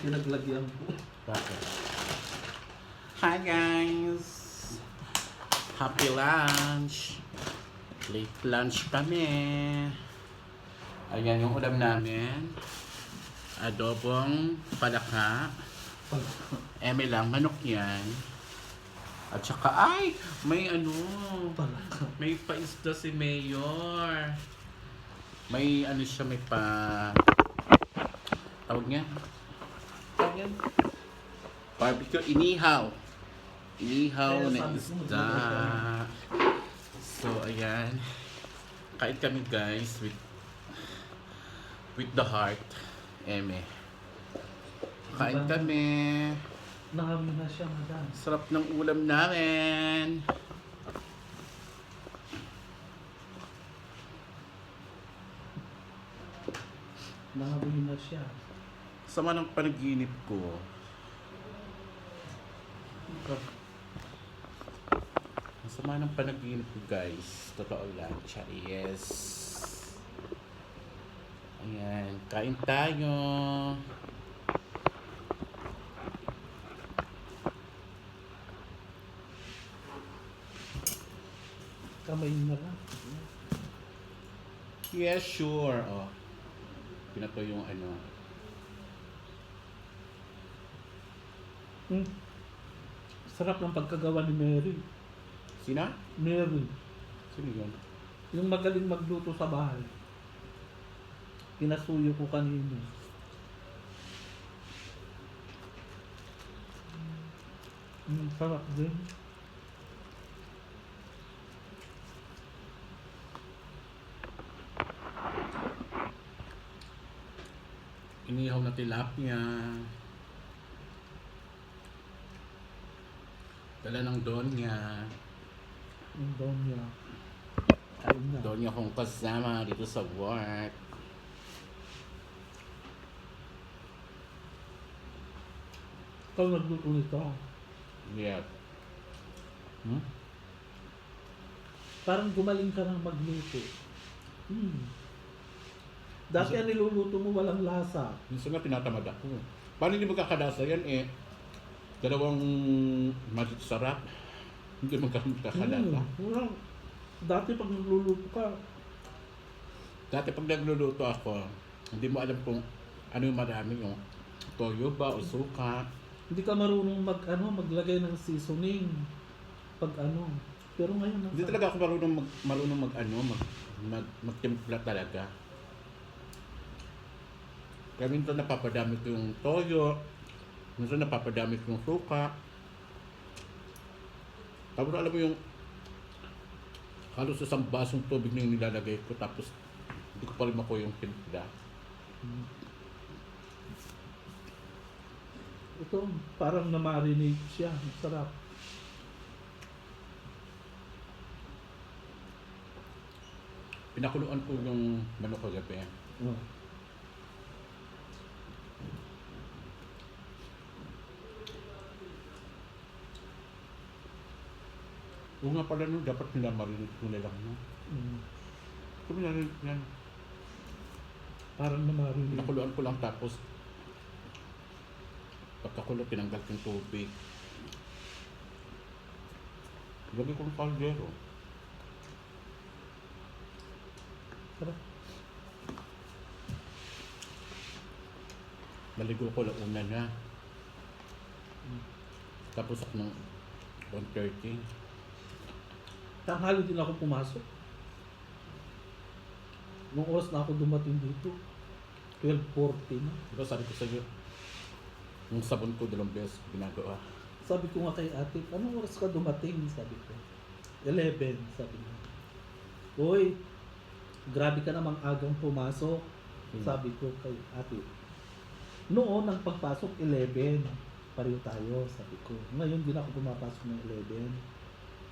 pinaglagyan ko. Bakit? Hi guys! Happy lunch! Late lunch kami. Ayan yung ulam namin. Adobong palaka. Eme lang, manok yan. At saka, ay! May ano, Palaka. may paisda si Mayor. May ano siya, may pa... Tawag niya? Tawag yan? Barbecue inihaw. Inihaw na isda. So, ayan. Kain kami guys with with the heart. Eme. Kain Diba? kami. Nakami na siya, madam. Sarap ng ulam namin. Nakami na siya. Sama ng panaginip ko. Sama ng panaginip ko guys. Totoo lang. Yes. Ayan. Kain tayo. Kamay na lang. Yes, sure. Oh. Pinato yung ano. Hmm. Sarap ng pagkagawa ni Mary. Sina? Mary. Sino yun? Yung magaling magluto sa bahay. Pinasuyo ko kanina. Mm, sarap din. Inihaw na tilapia. Dala ng donya. Yung doon niya. Ayun na. Donya kong kasama dito sa work. Ikaw nagluto nito. Yeah. Hmm? Parang gumaling ka ng magluto. Hmm. Dati ang niluluto mo walang lasa. Minsan nga tinatamad ako. Paano hindi magkakadasa yan eh? Dalawang magic sarap. Hindi magkakadasa. Hmm. Walang, dati pag nagluluto ka, Dati pag nagluluto ako, hindi mo alam kung ano yung marami yung toyo ba o suka. hindi ka marunong mag ano maglagay ng seasoning pag ano. Pero ngayon Hindi talaga ako marunong mag, marunong mag ano, mag, mag, magtimpla talaga. Kaya minsan napapadami ko yung toyo, minsan napapadami ko yung suka. Tapos alam mo yung halos isang basong tubig na yung nilalagay ko tapos hindi ko pa rin makuha yung timpla. Ito parang na-marinate siya. Sarap. Pinakuluan ko yung manok kagabi. Oh. Oo nga pala no, dapat nila marinig ko na lang. No? Mm. Kung narinig yan, Parang na-marinate. Pinakuluan ko lang tapos pagkakulo tinanggal ko yung tubig. Lagay ko ng kaldero. Sarap. Naligo ko lang una na. Tapos ako ng 1.30. Tanghali din ako pumasok. Nung oras na ako dumating dito, 12.40 na. Diba sabi ko sa'yo, yung sabon ko dalawang beses ginagawa. Sabi ko nga kay ate, anong oras ka dumating? Sabi ko. 11, sabi niya. Uy, grabe ka namang agang pumasok. Hmm. Sabi ko kay ate. Noon, ang pagpasok, 11. Pareho tayo, sabi ko. Ngayon, din ako pumapasok ng 11.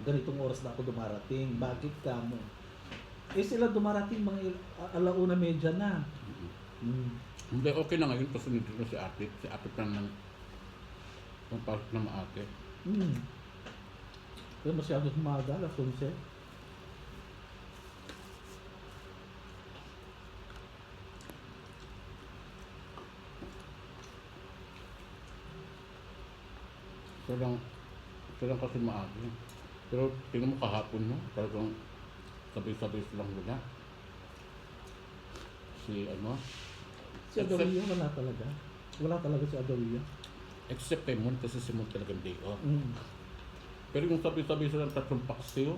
Ganitong oras na ako dumarating. Bakit ka mo? Eh sila dumarating mga alauna medya na. Hmm. Hindi, okay na ngayon kasi nandito na si ate. Si ate pa nang nang pasok na maate. Hmm. Kaya masyado umaga, alas 11. Ito lang, ito lang kasi maaga. Pero tingnan mo kahapon no, talagang sabay-sabay silang wala. Si ano, Si Adawiya, wala talaga. Wala talaga si Adawiya. except kay Mon kasi si Mon talagang day off. Mm. Pero yung sabay-sabay silang tatlong paksiw,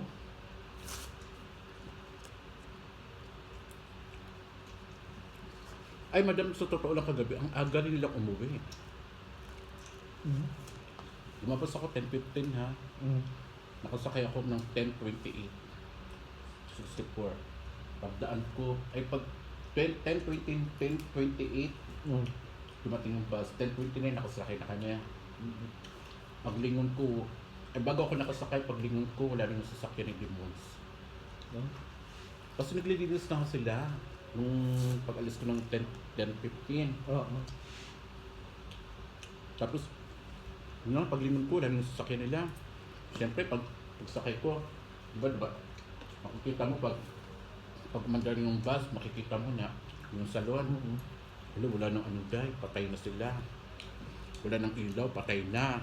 ay madam, sa totoo lang kagabi, ang aga rin nilang umuwi. Mm. Lumabas ako 10.15 ha. Mm. Nakasakay ako ng 10.28. 64. Pagdaan ko, ay pag 10, 10.20, 10.28, Mm. dumating yung bus. 10.29, nakasakay na kanya. Paglingon ko, ay bago ako nakasakay, paglingon ko, wala rin yung sasakyan ni Limons. No? Kasi naglilinis na ako sila nung pag-alis ko ng 10, 10.15. Oo. Tapos, yun paglingon ko, wala rin yung sasakyan nila. Siyempre, pag pagsakay ko, diba, diba, makikita mo pag pag mandar yung bus, makikita mo na yung salon. Mm. Hello, wala nang ano dahil, patay na sila. Wala nang ilaw, patay na.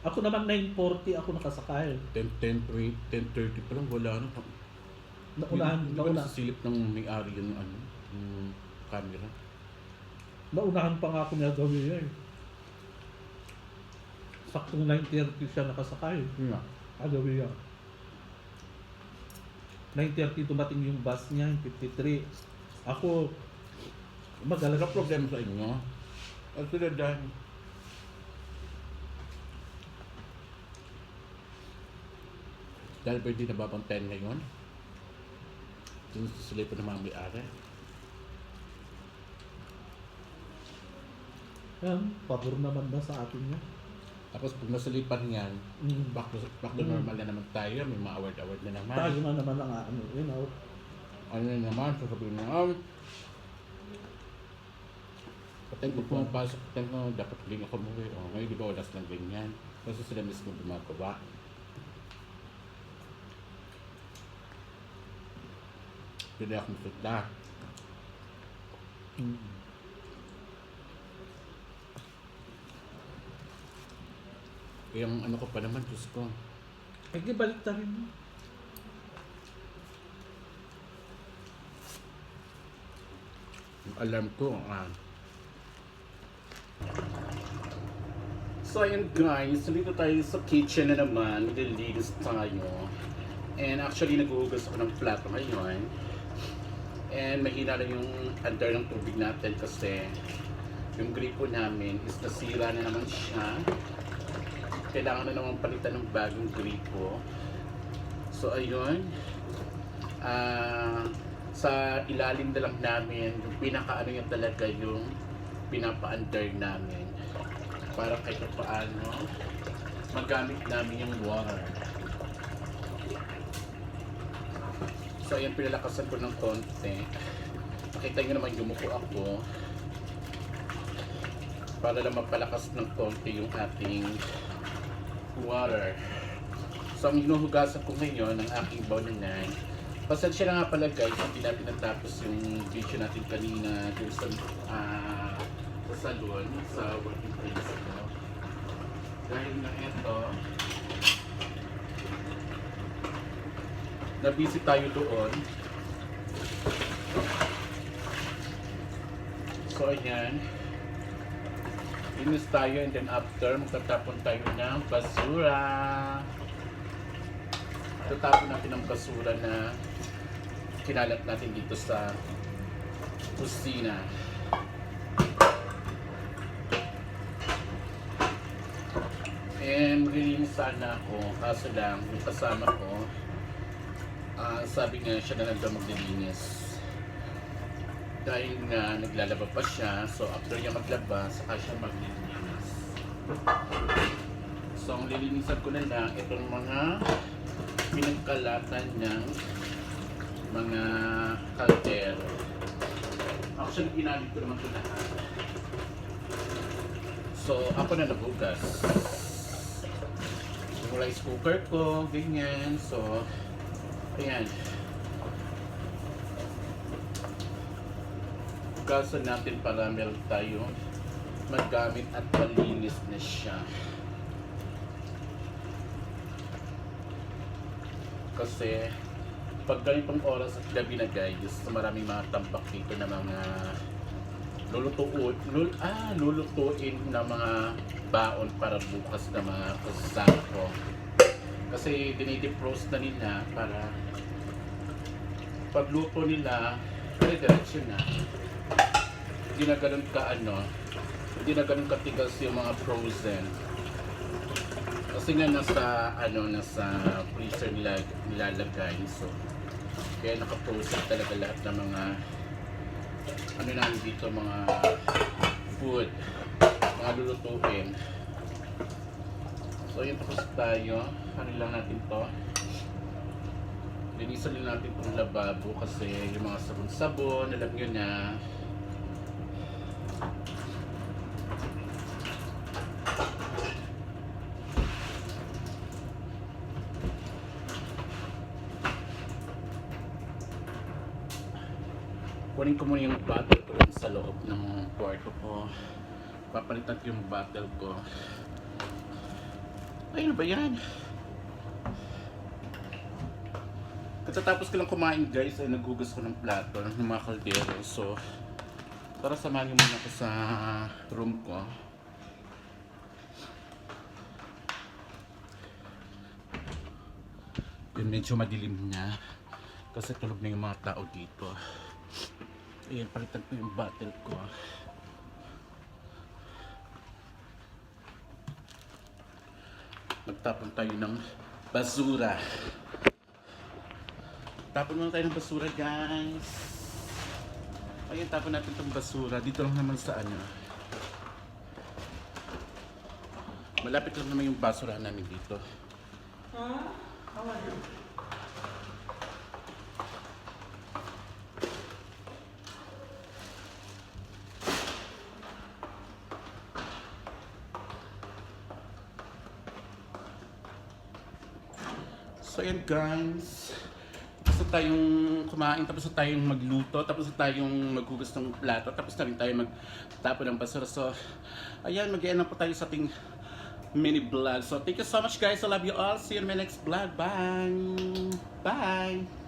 Ako naman 9.40 ako nakasakay. 10, 10, 10.30 pa lang, wala na. Naunahan, Di nauna, nasisilip ng may-ari yung ano, yung camera? naunahan pa nga ako niya gawin eh. Saktong 9.30 siya nakasakay. Yun nga. Adawiya. 9.30 dumating yung bus niya, yung 53. Ako, magalas Ano problema sa inyo? At sila dahil dahil ba hindi nababantayan ngayon? Yung sila po ng mga may-ari. Yan, pabor naman na sa atin niya. Tapos pag nasalipan yan, Mm. back to, back to Mm. normal na naman tayo, may mga award-award na naman. Tayo na naman ang ano, you know. Ano na naman, sasabihin na, um, Patay ko pumapasok, patay ko, dapat hindi ako umuwi. O, ngayon di ba oras lang ganyan. Kasi sila mismo gumagawa. Hindi ako masutla. Mm. Yung ano ko pa naman, Diyos ko. Eh, di balik ta rin mo. Yung alarm ko, ah. So ayun guys, dito tayo sa kitchen na naman, nililinis tayo. And actually naghuhugas ako ng plato ngayon. And mahina lang yung under ng tubig natin kasi yung gripo namin is nasira na naman siya. Kailangan na naman palitan ng bagong gripo. So ayun, ah sa ilalim na lang namin, yung pinaka ano yung talaga yung pinapa-under namin para kahit pa paano magamit namin yung water. So ayan, pinalakasan ko ng konti. Nakita nyo naman yumuko ako para lang mapalakas ng konti yung ating water. So ang hinuhugasan ko ngayon ng aking baunanan Pasensya na nga pala guys, hindi natin natapos yung video natin kanina dun sa, ah, sa salon, sa working place ko. Dahil na ito, na-busy tayo doon. So ayan, Inis tayo and then after magtatapon tayo ng basura. Tatapon natin ang basura na kinalat natin dito sa kusina. And maglilinis sana ako, kaso lang, yung kasama ko, ah, sabi nga siya na lang daw maglilinis. Dahil nga naglalaba pa siya, so after niya maglaba, saka siya maglilinis. So ang lilinisan ko na lang, itong mga pinagkalatan ng mga kaldero. Actually, ginamit ko naman ito lahat. So, ako na naghugas. Yung rice cooker ko, ganyan. So, ayan. hugasan natin para meron tayo magamit at malinis na siya. Kasi pag ganitong oras at gabi na guys, maraming mga tambak dito na mga lulutuin, lul, ah, lulutuin na mga baon para bukas na mga kusako. Kasi dinidepros na nila para pagluto nila, pwede na. Hindi na ganun ka ano, hindi na ganun katigas yung mga frozen. Kasi nga nasa ano nasa freezer nila nilalagay. So kaya naka-frozen talaga lahat ng mga ano namin dito mga food mga lulutuin. So yun tapos tayo. Ano lang natin to? Linisan din natin itong lababo kasi yung mga sabon-sabon alam nyo na kunin ko muna yung bottle ko sa loob ng kwarto ko. Papalitan ko yung bottle ko. Ay ano ba yan? Katatapos ko lang kumain guys ay naghugas ko ng plato ng mga kaldero. So tara samahan muna ako sa room ko. Yun medyo madilim na kasi tulog na yung mga tao dito Ayan, palitan ko yung bottle ko. Magtapon tayo ng basura. Tapon muna tayo ng basura, guys. Ayan, tapon natin itong basura. Dito lang naman sa ano. Malapit lang naman yung basura namin dito. So ayan guys, tapos na tayong kumain, tapos na tayong magluto, tapos na tayong maghugas ng plato, tapos na rin tayo magtapo ng basura. So ayan, mag na po tayo sa ating mini vlog. So thank you so much guys, I love you all. See you in my next vlog. Bye! Bye!